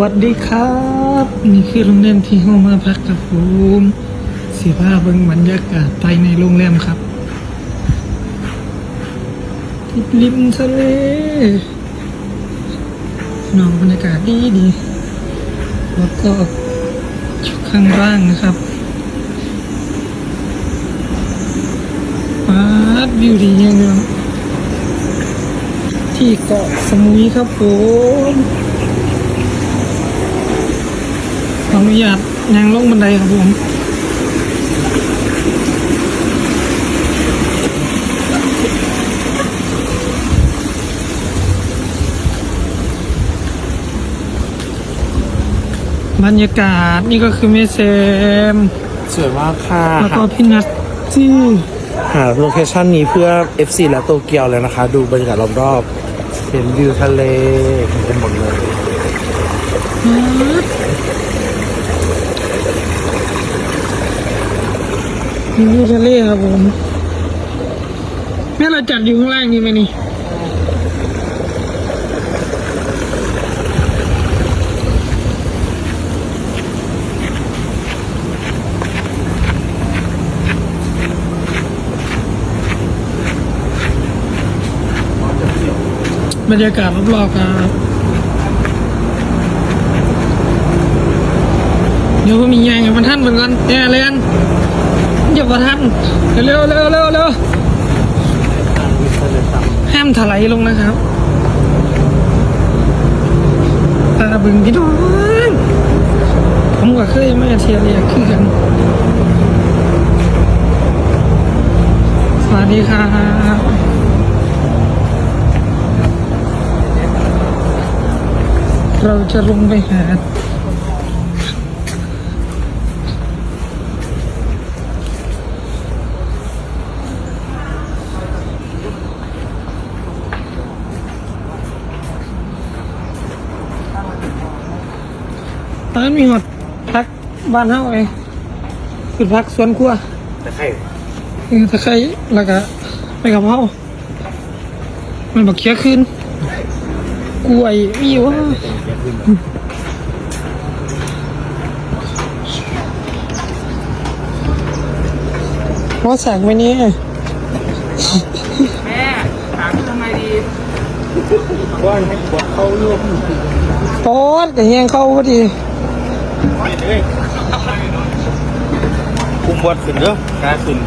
วัสดีครับ นี่คือโรงแรมที่ห้องมาพักกับผมสีผ้าเบิ่งบรรยากาศภายในโรงแรมครับติดริมทะเลนองบรรยากาศดีดี แล้วก็ข้างล่างนะครับปาดวิวดีอย่างเดียที่เกาะสมุยครับผม ขออนุญาตยังลงบันไดครับผมบรรยากาศนี่ก็คือเมเซมสวยมากค่ะแล้วก็พี่นัทที่หาโลเคชั่นนี้เพื่อ FC และโตเกียวเลยนะคะ ดูบรรยากาศรอบๆเห็นวิวทะเลเห็นกันหมดเลย วิวทะเลครับผมแม่เราจัดอยู่ข้างล่างนี่ไหมนี่บรรยากาศรอบๆครับเดี๋ยวก็มีแยงกับมันท่านเหมือนกันแย่เลยอัน อย่ามาท่านเร็วเร็วเร็วเร็วห้ามถลายลงนะครับตาบึงพี่น้องผมก็เคยมาเทียวเลยคือกันสวัสดีครับเราจะลงไปหา ตอนนั้นมีหอดพักบ้านเฮาเองคือพักสวนครัวแต่ใครเออตะไคร้แล้วก็ไปกับเฮามันบอกเคี้ยขึ้นกล้วยมีอยู่ว่าเพราะสั่งไว้นี่แม่ถามทำไมดีว่าให้บอกเขาร่วมโป๊ดแต่แหงเข้าพอดี คุมบดขึ้นเด้อการขึ้น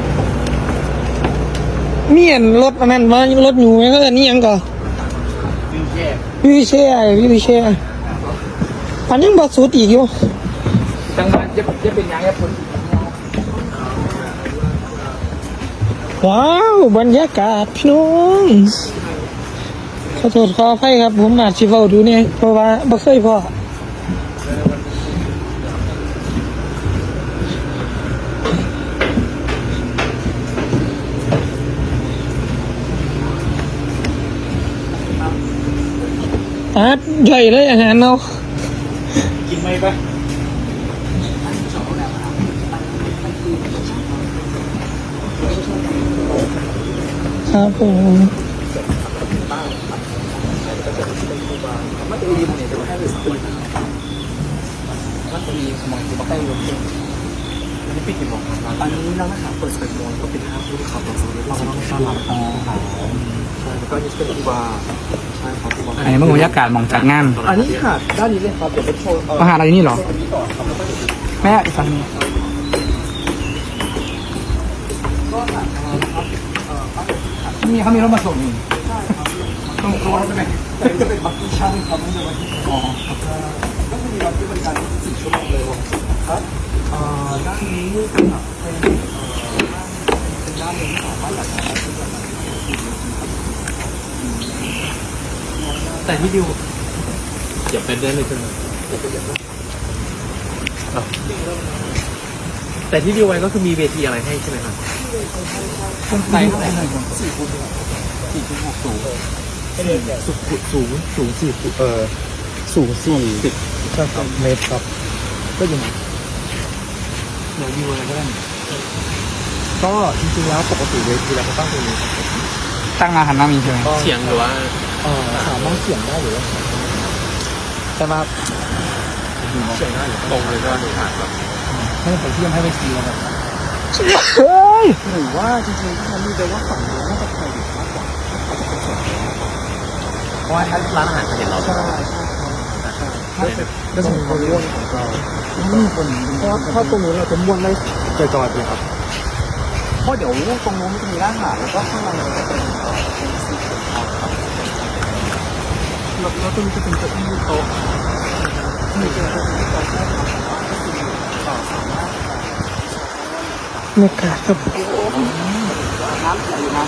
เมียนรถอันนั้นมารถหนูไหมก็อันนี้ยังก่อขึ้นแค่วิวแช่วิวแช่อันยังบอสุดอีกอยู่จังหวะจะจะเป็นยังไงผลว้าวบรรยากาศพี่น้องขอโทษขออภัยครับ ผมอาจสิเฝ้าดูเนี่ยเพราะว่าบ่เคยพอ อาร์ตใหญ่เลยอาหารเนาะกินไหมปะครับผมอันนี้เราหาเปิดสเปกโมนก็เป็นห้าผู้ที่เขาต่อสู้ด้วยเราต้องต้อนรับอ๋อใช่ แล้วก็นี่เป็นอีวาใช่ครับอีวาอันนี้มันบรรยากาศหมองจัดงานอันนี้ค่ะด้านนี้เลยครับเดี๋ยวไปโชว์เอ่อมหาลัยนี่เหรอแม่อีกฝั่งนี้นี่เขามีรถมาส่งนี่ตรงรั้วใช่ไหมจะเป็นบักกี้ชั่นครับไม่ใช่บักกี้อ๋อก็จะมีบักกี้บริการสี่ชั่วโมงเลยครับเอ่อด้านนี้เป็นแบบเป็นเอ่อเป็นด้านหนึ่งของบ้านหลังนั้น แต่ที่ดิวอย่าไปเดินเลยใช่ไหมแต่ที่ดิวไว้ก็คือมีเวทีอะไรให้ใช่ไหมครับคนไทยอะไรสี่คูณสี่คูณหกสูงสุดสูงสูงสี่ฟุตเออสูงสี่สิบใช่ครับเมตรครับ ก็ยังเดี๋ยววิวอะไรก็ได้ก็จริงๆแล้วปกติเวทีเราก็ตั้งตรงนี้ครับผมตั้งอาหารน้ำมีใช่ไหมเสียงหรือว่า เออสามารถเสี่ยงได้หรือว่าแต่ว่าทีเนาะตรงเลยก็ผ่านแบบไม่ต้องไปเที่ยมให้ไปซีแล้วแบบเฮ้ยหรือว่าจริงๆที่ฉันมีไปว่าฝั่งนู้นน่าจะเคยอยู่มากกว่าอาจจะเป็นส่วนนี้เพราะว่าถ้าร้านอาหารเขาเห็นเราใช่ใช่ใช่ก็จะมีคนร่วมของเราไม่มีคนเพราะว่าถ้าตรงนู้นเราจะม่วนได้จอยๆเลยครับเพราะเดี๋ยวตรงนู้นมันจะมีร้านอาหารแล้วก็ข้างในมันจะเป็นเอ่อเป็นซีฟู้ดครับ แล้วแล้วตรงนี้จะเป็นเก้าอี้โต๊ะมีเก้าอี้โต๊ะได้ครับก็คือเอ่อสามารถบรรยากาศครับน้ำไหลอยู่นะ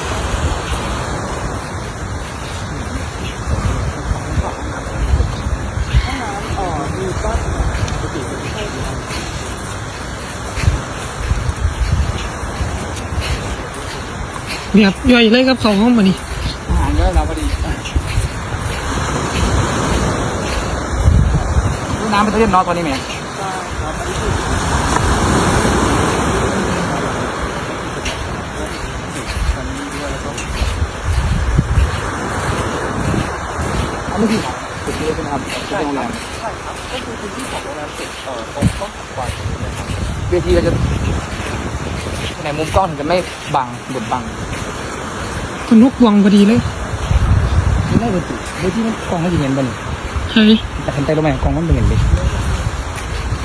แบบย่อยเลยครับเขาห้องมานี่อาหารเยอะแล้วพอดี น้ำเป็นเรียบน้อยตอนนี้ไหมอันนี้คือจุดนี้ใช่ไหมครับจุดโรงแรมใช่ครับ ก็คือพื้นที่ของโรงแรมติดเอ่อตรงต้นถักวันนะครับเวทีเราจะไหนมุมกล้องถึงจะไม่บังบดบังสนุกวังพอดีเลยไม่ได้เวทีเวทีมันกล้องไม่จะเห็นบ่นี่เฮ้ย แต่เห็นใจรู้ไหมกล้องมันไม่เห็นเลย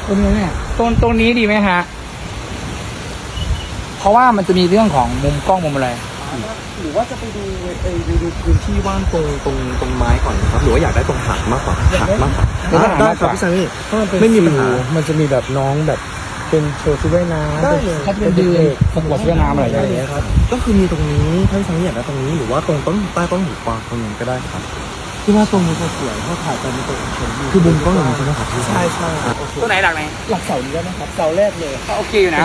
ตรงนี้เนี่ยตรงตรงนี้ดีไหมฮะ เพราะว่ามันจะมีเรื่องของมุมกล้องมุมอะไรหรือว่าจะไปดูไปดูดูพื้นที่ว่างตรงตรงตรงไม้ก่อนนะครับ หรือว่าอยากได้ตรงหาดมากกว่าหาดมากกว่าเดี๋ยวหาดได้มากคกรับว่าพี่ซันนี่เพราะมันเป็นไม่มีปัญหาฟิลมันจะมีแบบน้องแบบเป็นโชว์ชุดว่ายน้ำได้เลยถ้าจะเป็นดืนประกวดเวียดนามอะไรอย่างได้เงี้ยเลยครับ ก็คือมีตรงนี้ถ้าพี่ซันนี่อยากได้ตรงนี้หรือว่าตรงต้นใต้ต้นหูกวางตรงนี้ก็ได้ครับ ที่ว่าตรงนี้ก็สวยเพราะถ่ายตอนนี้ตรงคือมุมกล้องอย่างนี้ใช่ไหมครับพี่ซันใช่ใช่ตัวไหนดักไหนหลักเสานี้ได้ไหมครับเสาแรกเลยก็โอเคอยู่นะ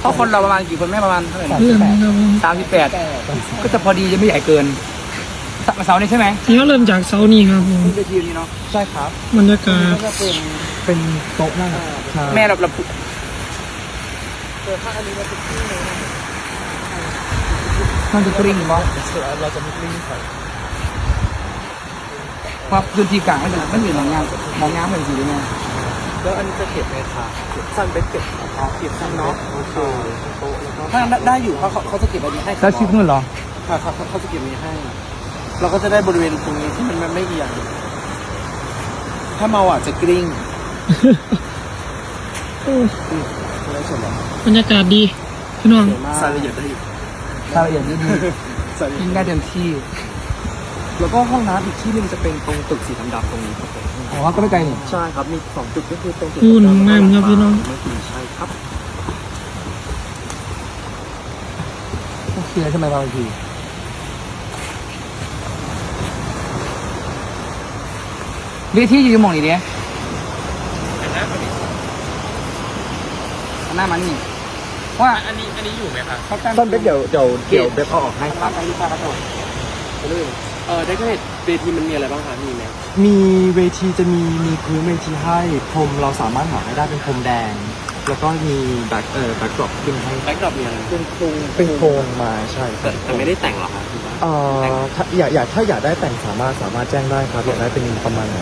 เพราะคนเราประมาณกี่คนแม่ประมาณเท่าไหร่นะเรื่องนี้ครับผมสามสิบแปดก็จะพอดีจะไม่ใหญ่เกินเสาร์นี้ใช่ไหมนี่ก็เริ่มจากเสานี้ครับผมเวทีนี้เนาะใช่ครับบรรยากาศก็จะเป็นเป็นโต๊ะนั่งใช่แม่เราเราเออถ้าอันนี้มันเป็นที่เลยนะมันจะกริ่งมั้งเราจะมีกลิ้งใส่ ว่าพื้นที่กลางไม่เป็นไม่มีมองงามมองงามเป็นสีได้ไหมแล้วอันนี้จะเก็บในถาดสั้นไปเก็บอ๋อเก็บสั้นเนาะโอเคโต๊ะแล้วก็ถ้าได้อยู่เขาเขาจะเก็บอะไรให้แล้วชิปนู่นเหรอค่ะเขาเขาจะเก็บนี้ให้ เราก็จะได้บริเวณตรงนี้ที่มันไม่เอียงถ้าเมาอะจะกลิ้งอะไรส่วนไหนบรรยากาศดีพี่น้องรายละเอียดได้อีกรายละเอียดดีรายละเอียดยิงได้เต็มที่ แล้วก็ห้องน้ำอีกที่หนึงจะเป็นตรงตึกสีดำๆตรงนี้ครับผมอ๋อก็ไม่ไกลนี่ใช่ครับมีสองจุดก็คือตรงจุดอู้หนังแม่มครับพี่น้อง เมื่อกี้ใช่ครับโอเคใช่ไหมบางทีเวทีอยู่หมองนี่เดียหน้ามันนี่ว่าอันนี้อันนี้อยู่ไหมครับเขาตั้งต้นเบ็กเดี๋ยวเดี๋ยวเดี๋ยวเบ็กเอาออกให้ครับตั้งลูกค้าเขา เออได้ก็เห็นเวทีมันมีอะไรบ้างคะมีไหมมีเวทีจะมีมีพื้นเวทีให้พรมเราสามารถหาให้ได้เป็นพรมแดง แล้วก็มีแบ็คเอ่อแบ็คดรอปขึ้นให้แบ็คดรอปมีอะไรเป็นโครงเป็นโครงไมาใช่แต่แต่ไม่ได้แต่งหรอครับเอ่อถ้าอยากอยากถ้าอยากได้แต่งสามารถสามารถแจ้งได้ครับอยากได้เป็นประมาณไหน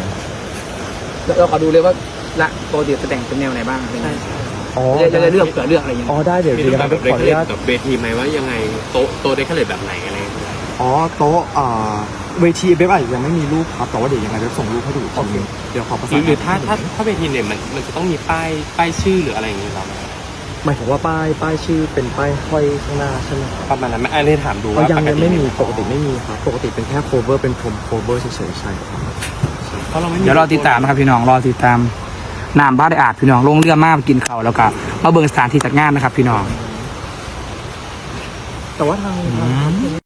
เราขอดูเลยว่าละโปรเจกต์จะแต่งเป็นแนวไหนบ้างอะไรเงี้ยอ๋อจะจะเลือกเผื่อเลือกอะไรอย่างเงี้ยอ๋อได้เดี๋ยวมีเดี๋รูยวปแบบนะแบบขออนุญาตกับเวทีไหมว่ายังไงโต๊ะโต๊ะได้แค่เลยแบบไหนอะไร อย่างเงี้ยอ๋อโต๊ะอ่าเวทีเว็บอาจจะยังไม่มีรูปครับแต่ว่าเดี๋ยวยังไงเว็บส่งรูปให้ดูอีกทีนึงเดี๋ยวขอประหสารืนอหรือถ้าถ้าถ้าเวทีเนี่ยมันมันจะต้องมีป้ายป้ายชื่อหรืออะไรอย่างเงี้ยหรอหมายถึงว่าป้ายป้ายชื่อเป็นป้ายห้อยข้างหน้าใช่ไหมครับประมาณนั้นไหมอันนี้ถามดูอ๋อว่ายังปกยังติไม่มีปกติไม่มีครับปกติเป็นแค่โคเวอร์เป็นพรมโคเวอร์เฉยๆใช่ครับเพราะเราไม่มีเดี๋ยวรอติดตามนะครับพี่น้องรอติดตามน้ำบ้านได้อาดพี่น้องลงเรือมากกินเขาวแล้วก็มาเบิ่งสถานที่จัดงานนะครับพี่น้อง แต่ว่าทางทาง